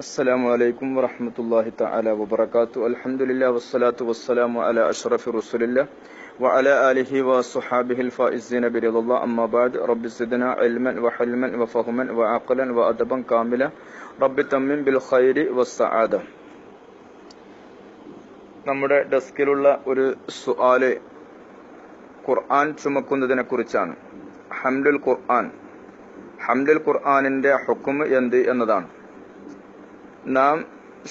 السلام عليكم ورحمة الله تعالى وبركاته الحمد لله والصلاة والسلام على أشرف رسول الله وعلى آله وصحابه الفائزين برضا الله أما بعد رب زدنا علما وحلما وفهما وعقلا وأدبا كاملا رب تمم بالخير والسعادة നമ്മുടെ ഡെസ്കിലുള്ള ഒരു സുആല് ഖുർആൻ ചുമക്കുന്നതിനെ കുറിച്ചാണ് ഹംലുൽ ഖുർആൻ ഹംലുൽ ഖുർആനിന്റെ ഹുക്കും എന്ത് എന്നതാണ് നാം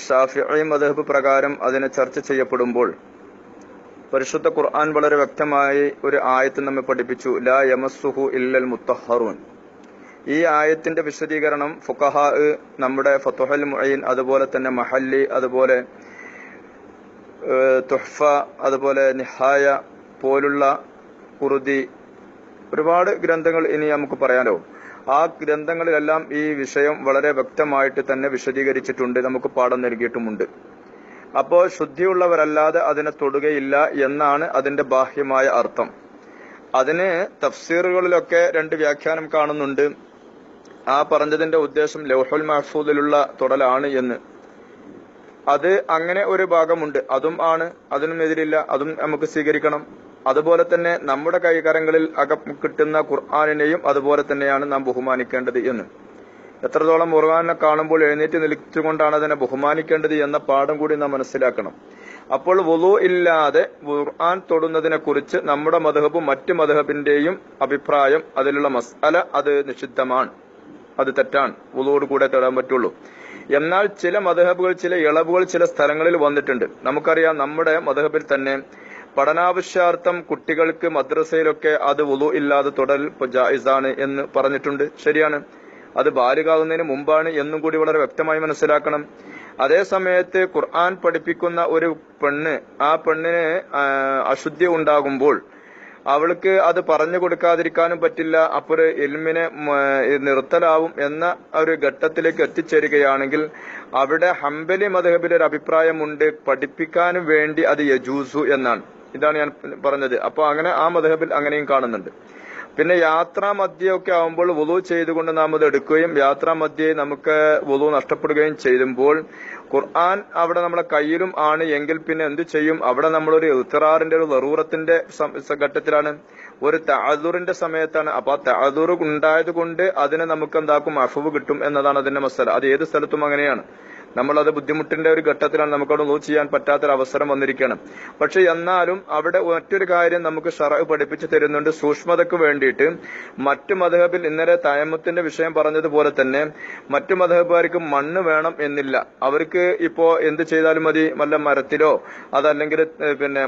ഷാഫിഈ മദഹബ് പ്രകാരം അതിനെ ചർച്ച ചെയ്യപ്പെടുമ്പോൾ പരിശുദ്ധ ഖുർആൻ വളരെ വ്യക്തമായി ഒരു ആയത്ത് നമ്മെ പഠിപ്പിച്ചു ലാ യമസുഹു ഇല്ലൽ മുത്തഹറൂൻ. ഈ ആയത്തിന്റെ വിശദീകരണം ഫുഖഹ നമ്മുടെ ഫത്തുഹൽ മുഈൻ അതുപോലെ തന്നെ മഹല്ലി അതുപോലെ തുഹ്ഫ അതുപോലെ നിഹായ പോലുള്ള കുറുതി ഒരുപാട് ഗ്രന്ഥങ്ങൾ ഇനി നമുക്ക് പറയാനോ? ആ ഗ്രന്ഥങ്ങളിലെല്ലാം ഈ വിഷയം വളരെ വ്യക്തമായിട്ട് തന്നെ വിശദീകരിച്ചിട്ടുണ്ട് നമുക്ക് പാഠം നൽകിയിട്ടുമുണ്ട്. അപ്പോൾ ശുദ്ധിയുള്ളവരല്ലാതെ അതിനെ തൊടുകയില്ല എന്നാണ് അതിന്റെ ബാഹ്യമായ അർത്ഥം. അതിന് തഫ്സീറുകളിലൊക്കെ രണ്ട് വ്യാഖ്യാനം കാണുന്നുണ്ട്. ആ പറഞ്ഞതിന്റെ ഉദ്ദേശം ലൗഹുൽ മഹഫൂദിലുള്ള തൊടലാണ് എന്ന്. അത് അങ്ങനെ ഒരു ഭാഗമുണ്ട്. അതും ആണ് അതിനും എതിരില്ല അതും നമുക്ക് സ്വീകരിക്കണം. അതുപോലെ തന്നെ നമ്മുടെ കൈകരങ്ങളിൽ അക കിട്ടുന്ന ഖുർആാനിനെയും അതുപോലെ തന്നെയാണ് നാം ബഹുമാനിക്കേണ്ടത് എന്ന്. എത്രത്തോളം ഖുർആാനെ കാണുമ്പോൾ എഴുന്നേറ്റ് നിൽച്ചുകൊണ്ടാണ് അതിനെ ബഹുമാനിക്കേണ്ടത് എന്ന പാഠം കൂടി നാം മനസ്സിലാക്കണം. അപ്പോൾ വുളു ഇല്ലാതെ ഖുർആൻ തൊടുന്നതിനെ കുറിച്ച് നമ്മുടെ മധുഹബും മറ്റ് മധുഹബിന്റെയും അഭിപ്രായം അതിലുള്ള മസാല അത് നിഷിദ്ധമാണ്. അത് തെറ്റാണ്. വുളുവോട് കൂടെ തൊടാൻ പറ്റുള്ളൂ. എന്നാൽ ചില മധുഹബുകൾ ചില ഇളവുകൾ ചില സ്ഥലങ്ങളിൽ വന്നിട്ടുണ്ട്. നമുക്കറിയാം നമ്മുടെ മധുഹബിൽ തന്നെ പഠനാവശ്യാർത്ഥം കുട്ടികൾക്ക് മദ്രസയിലൊക്കെ അത് വുളു ഇല്ലാതെ തുടൽ ജായിസാണ് എന്ന് പറഞ്ഞിട്ടുണ്ട്. ശരിയാണ്. അത് ബാലികാകുന്നതിന് മുമ്പാണ് എന്നും കൂടി വളരെ വ്യക്തമായി മനസ്സിലാക്കണം. അതേ സമയത്ത് ഖുർആൻ പഠിപ്പിക്കുന്ന ഒരു പെണ്ണ് ആ പെണ്ണിന് അശുദ്ധി ഉണ്ടാകുമ്പോൾ അവൾക്ക് അത് പറഞ്ഞു കൊടുക്കാതിരിക്കാനും പറ്റില്ല. അപ്പോൾ എൽമിനെ നിർത്തലാവും എന്ന ഒരു ഘട്ടത്തിലേക്ക് എത്തിച്ചേരുകയാണെങ്കിൽ അവിടെ ഹംബലി മധബിൽ ഒരു അഭിപ്രായമുണ്ട് പഠിപ്പിക്കാനും വേണ്ടി അത് യജൂസു എന്നാണ്. ഇതാണ് ഞാൻ പറഞ്ഞത്. അപ്പോൾ അങ്ങനെ ആ മധബിൽ അങ്ങനെയും കാണുന്നുണ്ട്. പിന്നെ യാത്രാ മധ്യമൊക്കെ ആവുമ്പോൾ വുളു ചെയ്തുകൊണ്ട് നാം അത് എടുക്കുകയും യാത്രാ മധ്യേ നമുക്ക് വുളു നഷ്ടപ്പെടുകയും ചെയ്യുമ്പോൾ ഖുർആൻ അവിടെ നമ്മുടെ കയ്യിലും ആണ് എങ്കിൽ പിന്നെ എന്ത് ചെയ്യും? അവിടെ നമ്മളൊരു ഇത്തറാറിന്റെ ഒരു ലറൂറത്തിന്റെ ഘട്ടത്തിലാണ്. ഒരു താദൂറിന്റെ സമയത്താണ്. അപ്പൊ ആ താദൂർ ഉണ്ടായത് കൊണ്ട് അതിനെ നമുക്ക് എന്താക്കും? അഫവ് കിട്ടും എന്നതാണ് അതിന്റെ മസല. അത് ഏത് സ്ഥലത്തും അങ്ങനെയാണ്. നമ്മളത് ബുദ്ധിമുട്ടിന്റെ ഒരു ഘട്ടത്തിലാണ് നമുക്കവിടെ ഒന്നും ചെയ്യാൻ പറ്റാത്തൊരു അവസരം വന്നിരിക്കണം. പക്ഷെ എന്നാലും അവിടെ മറ്റൊരു കാര്യം നമുക്ക് ഷറഹ് പഠിപ്പിച്ചു തരുന്നുണ്ട്. സൂക്ഷ്മതയ്ക്ക് വേണ്ടിയിട്ട് മറ്റു മധബിൽ ഇന്നലെ തയമത്തിന്റെ വിഷയം പറഞ്ഞതുപോലെ തന്നെ മറ്റു മധബുകാർക്ക് മണ്ണ് വേണം എന്നില്ല. അവർക്ക് ഇപ്പോ എന്ത് ചെയ്താലും മതി? വല്ല മരത്തിലോ അതല്ലെങ്കിൽ പിന്നെ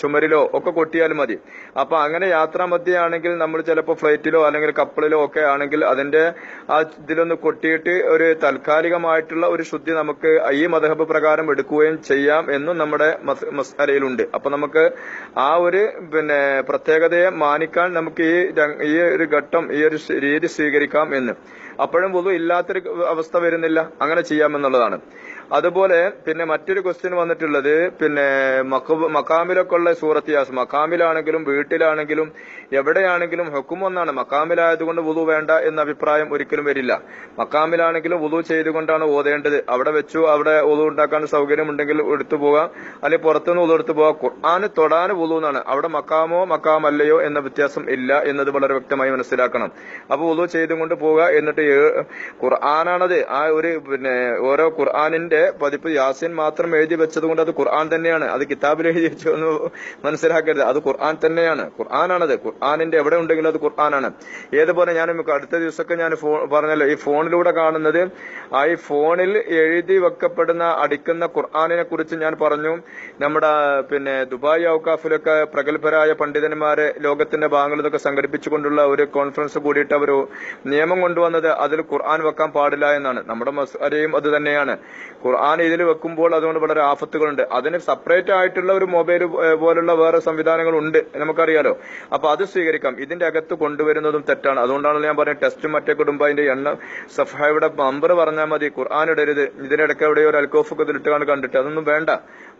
ചുമരിലോ ഒക്കെ കൊട്ടിയാലും മതി. അപ്പൊ അങ്ങനെ യാത്രാ മധ്യയാണെങ്കിൽ നമ്മൾ ചിലപ്പോൾ ഫ്ലൈറ്റിലോ അല്ലെങ്കിൽ കപ്പലിലോ ഒക്കെ ആണെങ്കിൽ അതിന്റെ ആ ഇതിലൊന്ന് കൊട്ടിയിട്ട് ഒരു താൽക്കാലികമായിട്ടുള്ള ഒരു ശുദ്ധി നമുക്ക് ഈ മതഹബ് പ്രകാരം എടുക്കുകയും ചെയ്യാം എന്നും നമ്മുടെ മസാലയിലുണ്ട് അപ്പൊ നമുക്ക് ആ ഒരു പിന്നെ പ്രത്യേകതയെ മാനിക്കാൻ നമുക്ക് ഈ ഈ ഒരു ഘട്ടം ഈ ഒരു രീതി സ്വീകരിക്കാം എന്ന്. അപ്പോഴും പൊതു ഇല്ലാത്തൊരു അവസ്ഥ വരുന്നില്ല. അങ്ങനെ ചെയ്യാമെന്നുള്ളതാണ്. അതുപോലെ പിന്നെ മറ്റൊരു ക്വസ്റ്റ്യൻ വന്നിട്ടുള്ളത് പിന്നെ മക്കാമിലൊക്കെ ഉള്ള സൂറത്ത് യാസ് മക്കാമിലാണെങ്കിലും വീട്ടിലാണെങ്കിലും എവിടെയാണെങ്കിലും ഹുക്കും ഒന്നാണ്. മക്കാമിലായതുകൊണ്ട് വുതു വേണ്ട എന്ന അഭിപ്രായം ഒരിക്കലും വരില്ല. മക്കാമിലാണെങ്കിലും വുതു ചെയ്തുകൊണ്ടാണ് ഓതേണ്ടത്. അവിടെ വെച്ചു അവിടെ വുതു ഉണ്ടാക്കാൻ സൗകര്യം ഉണ്ടെങ്കിൽ എടുത്തു പോകാം. അല്ലെങ്കിൽ പുറത്തുനിന്ന് വുതു എടുത്തു പോകാം. ഖുർആാന് തൊടാന് വുതു എന്നാണ്. അവിടെ മക്കാമോ മക്കാമല്ലയോ എന്ന വ്യത്യാസം ഇല്ല എന്നത് വളരെ വ്യക്തമായി മനസ്സിലാക്കണം. അപ്പൊ വുതു ചെയ്തുകൊണ്ട് പോവുക എന്നിട്ട് ഖുർആാനാണത്. ആ ഒരു പിന്നെ ഓരോ ഖുർആാനിന്റെ പതിപ്പ് യാസിൻ മാത്രം എഴുതി വെച്ചത് കൊണ്ട് അത് ഖുർആൻ തന്നെയാണ്. അത് കിതാബിൽ എഴുതി വെച്ചു എന്ന് മനസ്സിലാക്കരുത്. അത് ഖുർആൻ തന്നെയാണ്. ഖുർആനാണത്. ഖുർആാനിന്റെ എവിടെ ഉണ്ടെങ്കിലും അത് ഖുർആനാണ്. ഏതുപോലെ ഞാൻ അടുത്ത ദിവസമൊക്കെ ഞാൻ പറഞ്ഞല്ലോ. ഈ ഫോണിലൂടെ കാണുന്നത് ആ ഈ ഫോണിൽ എഴുതി വെക്കപ്പെടുന്ന അടിക്കുന്ന ഖുർആാനിനെ കുറിച്ച് ഞാൻ പറഞ്ഞു. നമ്മുടെ പിന്നെ ദുബായ് ഔക്കാഫിലൊക്കെ പ്രഗത്ഭരായ പണ്ഡിതന്മാരെ ലോകത്തിന്റെ ഭാഗങ്ങളിലൊക്കെ സംഘടിപ്പിച്ചുകൊണ്ടുള്ള ഒരു കോൺഫറൻസ് കൂടിയിട്ട് അവർ നിയമം കൊണ്ടുവന്നത് അതിൽ ഖുർആൻ വെക്കാൻ പാടില്ല എന്നാണ്. നമ്മുടെ മസാലയും അത് തന്നെയാണ്. ഖുർആൻ ഇതിൽ വെക്കുമ്പോൾ അതുകൊണ്ട് വളരെ ആഫത്തുകളുണ്ട് അതിന് സെപ്പറേറ്റ് ആയിട്ടുള്ള ഒരു മൊബൈൽ പോലുള്ള വേറെ സംവിധാനങ്ങൾ ഉണ്ട് നമുക്കറിയാലോ. അപ്പൊ അത് സ്വീകരിക്കാം. ഇതിന്റെ അകത്ത് കൊണ്ടുവരുന്നതും തെറ്റാണ്. അതുകൊണ്ടാണല്ലോ ഞാൻ പറഞ്ഞത് ടെസ്റ്റ് മറ്റേ കുടുംബം അതിന്റെ എണ്ണം സഫായുടെ നമ്പർ പറഞ്ഞാൽ മതി. ഖുർആൻ ഇടരുത്. ഇതിനിടയ്ക്ക് എവിടെയോ ഒരു അൽക്കോഫൊക്കെ ഇതിലിട്ടാണ് കണ്ടിട്ട്. അതൊന്നും വേണ്ട.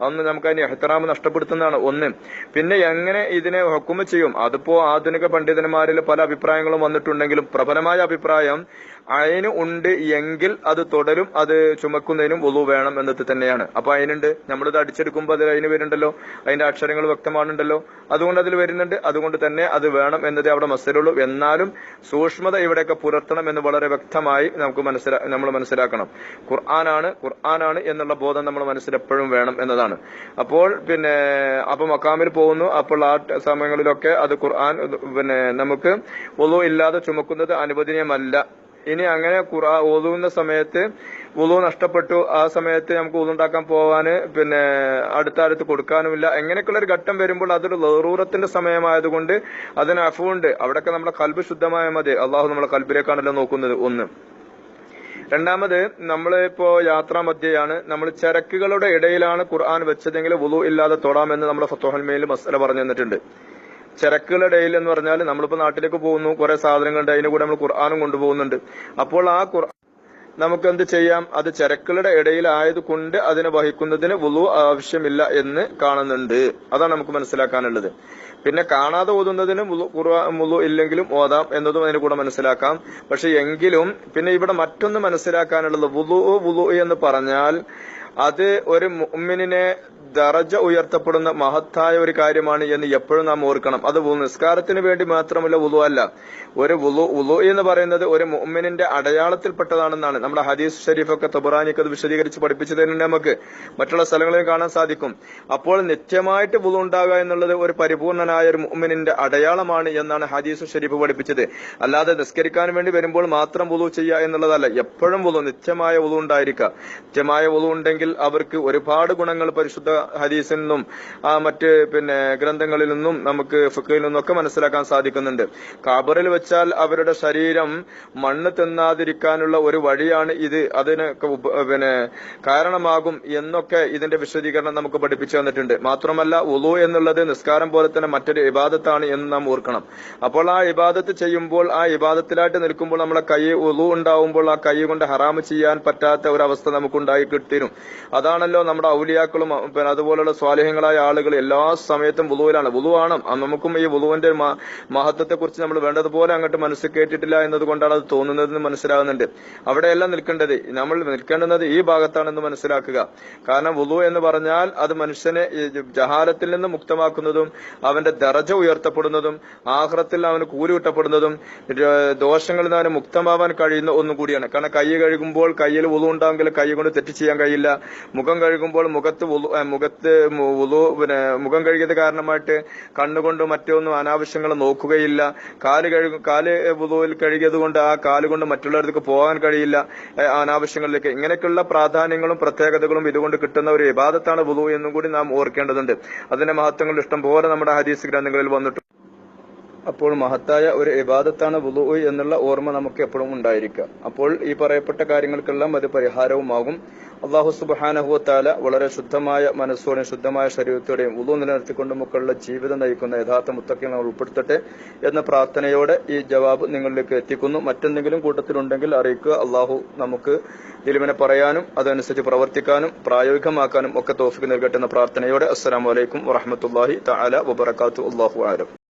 അതൊന്നും നമുക്ക് അതിന് എഹ്തറാമ് നഷ്ടപ്പെടുത്തുന്നതാണ് ഒന്ന്. പിന്നെ എങ്ങനെ ഇതിനെ ഹക്കുമ ചെയ്യും? അതിപ്പോ ആധുനിക പണ്ഡിതന്മാരിൽ പല അഭിപ്രായങ്ങളും വന്നിട്ടുണ്ടെങ്കിലും പ്രബലമായ അഭിപ്രായം അയിന് ഉണ്ട് എങ്കിൽ അത് തുടരും അത് ചുമക്കുന്നതിനും വുളു വേണം എന്നത് തന്നെയാണ്. അപ്പൊ അതിനുണ്ട് നമ്മളിത് അടിച്ചെടുക്കുമ്പോൾ അതിൽ അതിന് വരുന്നുണ്ടല്ലോ. അതിന്റെ അക്ഷരങ്ങൾ വ്യക്തമാണുണ്ടല്ലോ. അതുകൊണ്ട് അതിൽ വരുന്നുണ്ട്. അതുകൊണ്ട് തന്നെ അത് വേണം എന്നതേ അവിടെ മസലുള്ളൂ. എന്നാലും സൂക്ഷ്മത ഇവിടെയൊക്കെ പുലർത്തണം എന്ന് വളരെ വ്യക്തമായി നമുക്ക് മനസ്സിലാ നമ്മൾ മനസ്സിലാക്കണം. ഖുർആനാണ് ഖുർആനാണ് എന്നുള്ള ബോധം നമ്മൾ മനസ്സിലെപ്പോഴും വേണം എന്നതാണ്. അപ്പോൾ പിന്നെ അപ്പൊ മക്കാമിൽ പോകുന്നു. അപ്പോൾ ആ സമയങ്ങളിലൊക്കെ അത് ഖുർആൻ പിന്നെ നമുക്ക് ഒതു ഇല്ലാതെ ചുമക്കുന്നത് അനുവദനീയമല്ല. ഇനി അങ്ങനെ ഖുർആ ഓതുന്ന സമയത്ത് ഉളു നഷ്ടപ്പെട്ടു. ആ സമയത്ത് നമുക്ക് ഉളുണ്ടാക്കാൻ പോവാന് പിന്നെ അടുത്ത അടുത്ത് കൊടുക്കാനുമില്ല. എങ്ങനെയൊക്കെയുള്ള ഒരു ഘട്ടം വരുമ്പോൾ അതൊരു ലറൂറത്തിന്റെ സമയമായതുകൊണ്ട് അതിന് അഫുണ്ട് അവിടെയൊക്കെ നമ്മുടെ കൽബ് ശുദ്ധമായ മതി. അള്ളാഹു നമ്മുടെ കൽബിലേക്കാണല്ലോ നോക്കുന്നത് ഒന്ന്. രണ്ടാമത് നമ്മൾ ഇപ്പോ യാത്രാ മധ്യയാണ്. നമ്മൾ ചരക്കുകളുടെ ഇടയിലാണ് ഖുർആൻ വെച്ചതെങ്കിൽ വുളു ഇല്ലാതെ തൊടാമെന്ന് നമ്മുടെ ഫത്തോഹൽമയിൽ മസല പറഞ്ഞു തന്നിട്ടുണ്ട്. ചരക്കുകളുടെ ഇടയിൽ എന്ന് പറഞ്ഞാൽ നമ്മളിപ്പോ നാട്ടിലേക്ക് പോകുന്നു. കുറെ സാധനങ്ങളുണ്ട്. അതിന്റെ കൂടെ നമ്മൾ ഖുർആാനും കൊണ്ടുപോകുന്നുണ്ട്. അപ്പോൾ ആ നമുക്ക് എന്ത് ചെയ്യാം? അത് ചരക്കുകളുടെ ഇടയിലായത് കൊണ്ട് അതിനെ വഹിക്കുന്നതിന് വുളു ആവശ്യമില്ല എന്ന് കാണുന്നുണ്ട്. അതാണ് നമുക്ക് മനസ്സിലാക്കാനുള്ളത്. പിന്നെ കാണാതെ ഓതുന്നതിന് മുളു ഇല്ലെങ്കിലും ഓതാം എന്നതും അതിന് കൂടെ മനസ്സിലാക്കാം. പക്ഷെ എങ്കിലും പിന്നെ ഇവിടെ മറ്റൊന്ന് മനസ്സിലാക്കാനുള്ളത് വുളു വുളു എന്ന് പറഞ്ഞാൽ അത് ഒരു മുഅ്മിനിനെ ദറജ ഉയർത്തപ്പെടുന്ന മഹത്തായ ഒരു കാര്യമാണ് എന്ന് എപ്പോഴും നാം ഓർക്കണം. അത് നിസ്കാരത്തിന് വേണ്ടി മാത്രമല്ല ഉലു അല്ല ഒരു ഉലു ഉലു എന്ന് പറയുന്നത് ഒരു മുഅ്മിനിന്റെ അടയാളത്തിൽപ്പെട്ടതാണെന്നാണ്. നമ്മുടെ ഹദീസ് ഷരീഫൊക്കെ തബുറാനിക്ക് അത് വിശദീകരിച്ച് പഠിപ്പിച്ചു തന്നെ നമുക്ക് മറ്റുള്ള സ്ഥലങ്ങളിൽ കാണാൻ സാധിക്കും. അപ്പോൾ നിത്യമായിട്ട് ഉലു ഉണ്ടാകുക എന്നുള്ളത് ഒരു പരിപൂർണനായ ഒരു മുഅ്മിനിന്റെ അടയാളമാണ് എന്നാണ് ഹദീസ് ഷരീഫ് പഠിപ്പിച്ചത്. അല്ലാതെ നിസ്കരിക്കാൻ വേണ്ടി വരുമ്പോൾ മാത്രം ഉലു ചെയ്യുക എന്നുള്ളതല്ല. എപ്പോഴും ഉലു നിത്യമായ ഉലു ഉണ്ടായിരിക്കുക നിത്യമായ ഉലു ഉണ്ടെങ്കിൽ അവർക്ക് ഒരുപാട് ഗുണങ്ങൾ പരിശുദ്ധ ഹദീസിൽ നിന്നും ആ മറ്റ് പിന്നെ ഗ്രന്ഥങ്ങളിൽ നിന്നും നമുക്ക് ഫുക്കയിൽ നിന്നൊക്കെ മനസ്സിലാക്കാൻ സാധിക്കുന്നുണ്ട്. കാബറിൽ വെച്ചാൽ അവരുടെ ശരീരം മണ്ണ് തിന്നാതിരിക്കാനുള്ള ഒരു വഴിയാണ് ഇത്. അതിനൊക്കെ പിന്നെ കാരണമാകും എന്നൊക്കെ ഇതിന്റെ വിശദീകരണം നമുക്ക് പഠിപ്പിച്ചു തന്നിട്ടുണ്ട്. മാത്രമല്ല ഉളു എന്നുള്ളത് നിസ്കാരം പോലെ തന്നെ മറ്റൊരു ഇബാദത്താണ് എന്ന് നാം ഓർക്കണം. അപ്പോൾ ആ ഇബാദത്ത് ചെയ്യുമ്പോൾ ആ ഇബാദത്തിലായിട്ട് നിൽക്കുമ്പോൾ നമ്മളെ കൈ ഉളു ഉണ്ടാവുമ്പോൾ ആ കൈ കൊണ്ട് ഹറാമ് ചെയ്യാൻ പറ്റാത്ത ഒരു അവസ്ഥ നമുക്കുണ്ടായി കിട്ടിരും. അതാണല്ലോ നമ്മുടെ ഔലിയാക്കളും അതുപോലുള്ള സ്വാലിഹ്യങ്ങളായ ആളുകൾ എല്ലാ സമയത്തും വുളുവിലാണ്. വുളുവാണ്. നമുക്കും ഈ വുളുവിന്റെ മഹത്വത്തെ കുറിച്ച് നമ്മൾ വേണ്ടതുപോലെ അങ്ങോട്ട് മനസ്സിൽ കേട്ടിട്ടില്ല എന്നതുകൊണ്ടാണ് അത് തോന്നുന്നതെന്ന് മനസ്സിലാകുന്നുണ്ട്. അവിടെയല്ല നിൽക്കേണ്ടത്. നമ്മൾ നിൽക്കേണ്ടുന്നത് ഈ ഭാഗത്താണെന്ന് മനസ്സിലാക്കുക. കാരണം വുളു എന്ന് പറഞ്ഞാൽ അത് മനുഷ്യനെ ജഹാലത്തിൽ നിന്ന് മുക്തമാക്കുന്നതും അവന്റെ ദറജ ഉയർത്തപ്പെടുന്നതും ആഹ്റത്തിൽ അവന് കൂലി കിട്ടപ്പെടുന്നതും ദോഷങ്ങളിൽ നിന്ന് അവന് മുക്തമാവാൻ കഴിയുന്ന ഒന്നും കൂടിയാണ്. കാരണം കൈ കഴുകുമ്പോൾ കയ്യിൽ വുളു ഉണ്ടാമെങ്കിൽ കൈ കൊണ്ട് തെറ്റ് ചെയ്യാൻ കഴിയില്ല. മുഖം കഴുകുമ്പോൾ മുഖത്ത് മുഖത്ത് പിന്നെ മുഖം കഴുകിയത് കാരണമായിട്ട് കണ്ണുകൊണ്ട് മറ്റൊന്നും അനാവശ്യങ്ങൾ നോക്കുകയില്ല. കാൽ കഴുകും കാൽ വുളുവിൽ കഴുകിയത് കൊണ്ട് ആ കാൽ കൊണ്ട് മറ്റുള്ളവർക്ക് പോകാൻ കഴിയില്ല അനാവശ്യങ്ങളിലേക്ക്. ഇങ്ങനെയൊക്കെയുള്ള പ്രാധാന്യങ്ങളും പ്രത്യേകതകളും ഇതുകൊണ്ട് കിട്ടുന്ന ഒരു വിവാദത്താണ് വുളു എന്നും കൂടി നാം ഓർക്കേണ്ടതുണ്ട്. അതിന്റെ മഹത്വങ്ങൾ ഇഷ്ടം പോലെ നമ്മുടെ ഹദീസ് ഗ്രന്ഥങ്ങളിൽ വന്നിട്ടുണ്ട്. അപ്പോൾ മഹത്തായ ഒരു ഇബാദത്താണ് വുളു എന്നുള്ള ഓർമ്മ നമുക്ക് എപ്പോഴും ഉണ്ടായിരിക്കുക. അപ്പോൾ ഈ പറയപ്പെട്ട കാര്യങ്ങൾക്കെല്ലാം അത് പരിഹാരവുമാകും. അള്ളാഹു സുബാനഹുത്താല വളരെ ശുദ്ധമായ മനസ്സോടെയും ശുദ്ധമായ ശരീരത്തോടെയും വുളു മക്കളുടെ ജീവിതം നയിക്കുന്ന യഥാർത്ഥ മുത്തക്കങ്ങൾ ഉൾപ്പെടുത്തട്ടെ എന്ന പ്രാർത്ഥനയോടെ ഈ ജവാബ് നിങ്ങളിലേക്ക് എത്തിക്കുന്നു. മറ്റെന്തെങ്കിലും കൂട്ടത്തിലുണ്ടെങ്കിൽ അറിയിക്കുക. അള്ളാഹു നമുക്ക് ദിലിമിനെ പറയാനും അതനുസരിച്ച് പ്രവർത്തിക്കാനും പ്രായോഗികമാക്കാനും ഒക്കെ തോഫിക്ക് നൽകട്ടെ എന്ന പ്രാർത്ഥനയോടെ. അസ്സാം വലൈക്കും വറഹമത്തല്ലാഹി തആല വബർക്കാത്തു അള്ളാഹു ആലം.